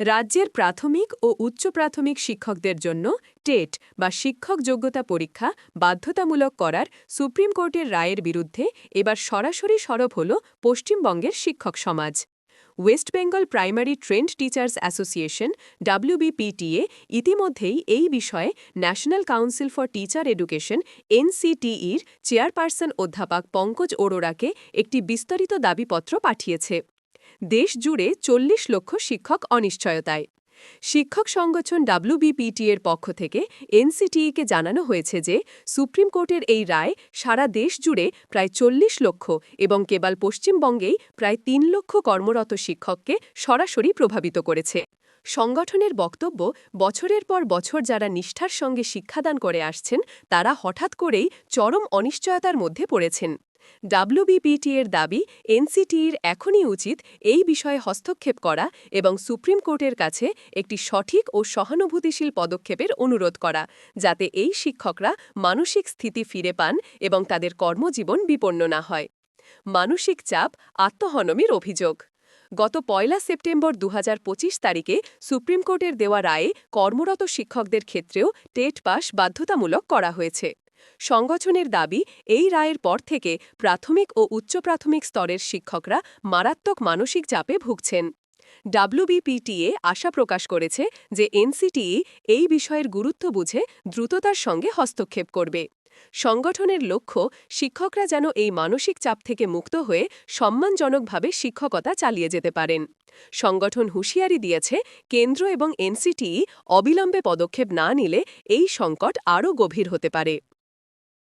রাজ্যের প্রাথমিক ও উচ্চ প্রাথমিক শিক্ষকদের জন্য টেট বা শিক্ষক যোগ্যতা পরীক্ষা বাধ্যতামূলক করার সুপ্রিম কোর্টের রায়ের বিরুদ্ধে এবার সরাসরি সরব হল পশ্চিমবঙ্গের শিক্ষক সমাজ। West Bengal primary trained teachers association WBPTA ইতিমধ্যেই এই বিষয়ে national council for teacher education এনসিটিইর chairperson অধ্যাপক পঙ্কজ অরোরাকে একটি বিস্তারিত দাবিপত্র পাঠিয়েছে। দেশ জুড়ে চল্লিশ লক্ষ শিক্ষক অনিশ্চয়তায়। শিক্ষক সংগঠন ডাব্লুবিপিটি এর পক্ষ থেকে এনসিটিইকে জানানো হয়েছে যে, সুপ্রিম কোর্টের এই রায় সারা দেশ জুড়ে প্রায় চল্লিশ লক্ষ এবং কেবল পশ্চিমবঙ্গেই প্রায় তিন লক্ষ কর্মরত শিক্ষককে সরাসরি প্রভাবিত করেছে। সংগঠনের বক্তব্য, বছরের পর বছর যারা নিষ্ঠার সঙ্গে শিক্ষাদান করে আসছেন, তারা হঠাৎ করেই চরম অনিশ্চয়তার মধ্যে পড়েছেন। ডাব্লিউবিপিটি এর দাবি এনসিটির এখনই উচিত এই বিষয়ে হস্তক্ষেপ করা এবং সুপ্রিম কোর্টের কাছে একটি সঠিক ও সহানুভূতিশীল পদক্ষেপের অনুরোধ করা, যাতে এই শিক্ষকরা মানসিক স্থিতি ফিরে পান এবং তাদের কর্মজীবন বিপন্ন না হয়। মানসিক চাপ আত্মহনমের অভিযোগ। গত পয়লা সেপ্টেম্বর দু হাজার পঁচিশ তারিখে সুপ্রিম কোর্টের দেওয়া রায়ে কর্মরত শিক্ষকদের ক্ষেত্রেও টেট পাস বাধ্যতামূলক করা হয়েছে। সংগঠনের দাবি, এই রায়ের পর থেকে প্রাথমিক ও উচ্চ প্রাথমিক স্তরের শিক্ষকরা মারাত্মক মানসিক চাপে ভুগছেন। ডাব্লুবিপিটিএ আশা প্রকাশ করেছে যে এনসিটিই এই বিষয়ের গুরুত্ব বুঝে দ্রুততার সঙ্গে হস্তক্ষেপ করবে। সংগঠনের লক্ষ্য শিক্ষকরা যেন এই মানসিক চাপ থেকে মুক্ত হয়ে সম্মানজনকভাবে শিক্ষকতা চালিয়ে যেতে পারেন। সংগঠন হুঁশিয়ারি দিয়েছে, কেন্দ্র এবং এনসিটিই অবিলম্বে পদক্ষেপ না নিলে এই সংকট আরও গভীর হতে পারে।